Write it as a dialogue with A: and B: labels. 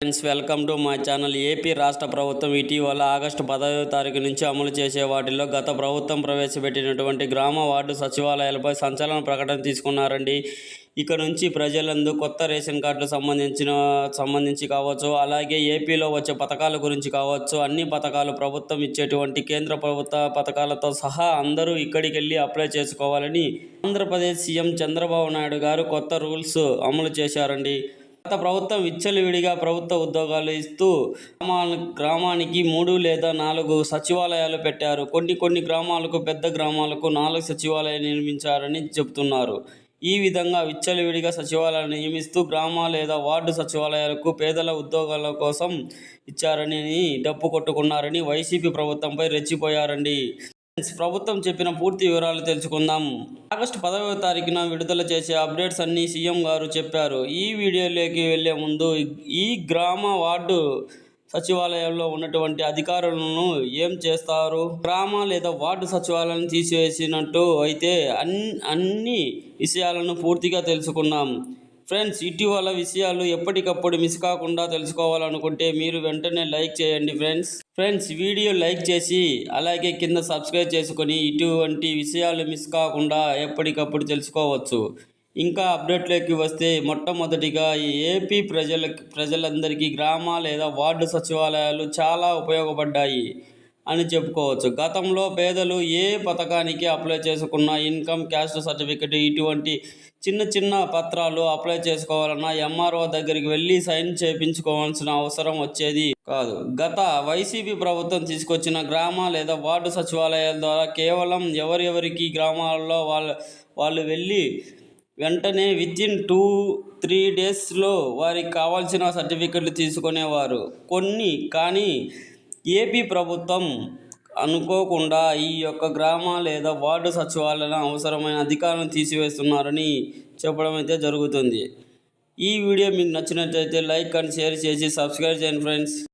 A: Friends welcome to my channel. AP రాష్ట్ర ప్రభుత్వం ఇటీవల ఆగస్టు పదవ తారీఖు నుంచి అమలు చేసే వాటిలో గత ప్రభుత్వం ప్రవేశపెట్టినటువంటి గ్రామ వార్డు సచివాలయాలపై సంచలన ప్రకటన తీసుకున్నారండి. ఇక నుంచి ప్రజలందు కొత్త రేషన్ కార్డులు సంబంధించిన సంబంధించి కావచ్చు అలాగే ఏపీలో వచ్చే పథకాల గురించి కావచ్చు అన్ని పథకాలు ప్రభుత్వం ఇచ్చేటువంటి కేంద్ర ప్రభుత్వ పథకాలతో సహా అందరూ ఇక్కడికి వెళ్ళి అప్లై చేసుకోవాలని ఆంధ్రప్రదేశ్ సీఎం చంద్రబాబు నాయుడు గారు కొత్త రూల్స్ అమలు చేశారండి. గత ప్రభుత్వం విచ్చలవిడిగా ప్రభుత్వ ఉద్యోగాలు ఇస్తూ గ్రామానికి మూడు లేదా నాలుగు సచివాలయాలు పెట్టారు. కొన్ని కొన్ని గ్రామాలకు పెద్ద గ్రామాలకు నాలుగు సచివాలయాలు నిర్మించారని చెబుతున్నారు. ఈ విధంగా విచ్చలవిడిగా సచివాలయాలు నియమిస్తూ గ్రామ లేదా వార్డు సచివాలయాలకు పేదల ఉద్యోగాల కోసం ఇచ్చారని డప్పు కొట్టుకున్నారని వైసీపీ ప్రభుత్వంపై రెచ్చిపోయారండి. ప్రభుత్వం చెప్పిన పూర్తి వివరాలు తెలుసుకుందాం. ఆగస్టు పదవ తారీఖున విడుదల చేసే అప్డేట్స్ అన్ని సీఎం గారు చెప్పారు. ఈ వీడియోలోకి వెళ్ళే ముందు ఈ గ్రామ వార్డు సచివాలయంలో ఉన్నటువంటి అధికారులను ఏం చేస్తారు? గ్రామ లేదా వార్డు సచివాలయం తీసివేసినట్టు అయితే అన్ అన్ని విషయాలను పూర్తిగా తెలుసుకున్నాం ఫ్రెండ్స్ ఇటీవల విషయాలు ఎప్పటికప్పుడు మిస్ కాకుండా తెలుసుకోవాలనుకుంటే మీరు వెంటనే లైక్ చేయండి ఫ్రెండ్స్. ఫ్రెండ్స్ వీడియో లైక్ చేసి అలాగే కింద సబ్స్క్రైబ్ చేసుకొని ఇటువంటి విషయాలు మిస్ కాకుండా ఎప్పటికప్పుడు తెలుసుకోవచ్చు. ఇంకా అప్డేట్లోకి వస్తే మొట్టమొదటిగా ఈ ఏపీ ప్రజల ప్రజలందరికీ గ్రామ లేదా వార్డు సచివాలయాలు చాలా ఉపయోగపడ్డాయి. అని చెప్పుకోవచ్చు. గతంలో పేదలు ఏ పథకానికి అప్లై చేసుకున్న ఇన్కమ్ క్యాస్ట్ సర్టిఫికెట్ ఇటువంటి చిన్న చిన్న పత్రాలు అప్లై చేసుకోవాలన్నా ఎంఆర్ఓ దగ్గరికి వెళ్ళి సైన్ చేయించుకోవాల్సిన అవసరం వచ్చేది కాదు. గత వైసీపీ ప్రభుత్వం తీసుకొచ్చిన గ్రామ లేదా వార్డు సచివాలయాల ద్వారా కేవలం ఎవరెవరికి గ్రామాల్లో వాళ్ళ వాళ్ళు వెళ్ళి వెంటనే విత్ టూ త్రీ డేస్లో వారికి కావాల్సిన సర్టిఫికెట్లు తీసుకునేవారు. కొన్ని కానీ ఏపీ ప్రభుత్వం అనుకోకుండా ఈ యొక్క గ్రామ లేదా వార్డు సచివాలయం అవసరమైన అధికారులను తీసివేస్తున్నారని చెప్పడం అయితే జరుగుతుంది. ఈ వీడియో మీకు నచ్చినట్లయితే లైక్ అండ్ షేర్ చేసి సబ్స్క్రైబ్ చేయండి ఫ్రెండ్స్.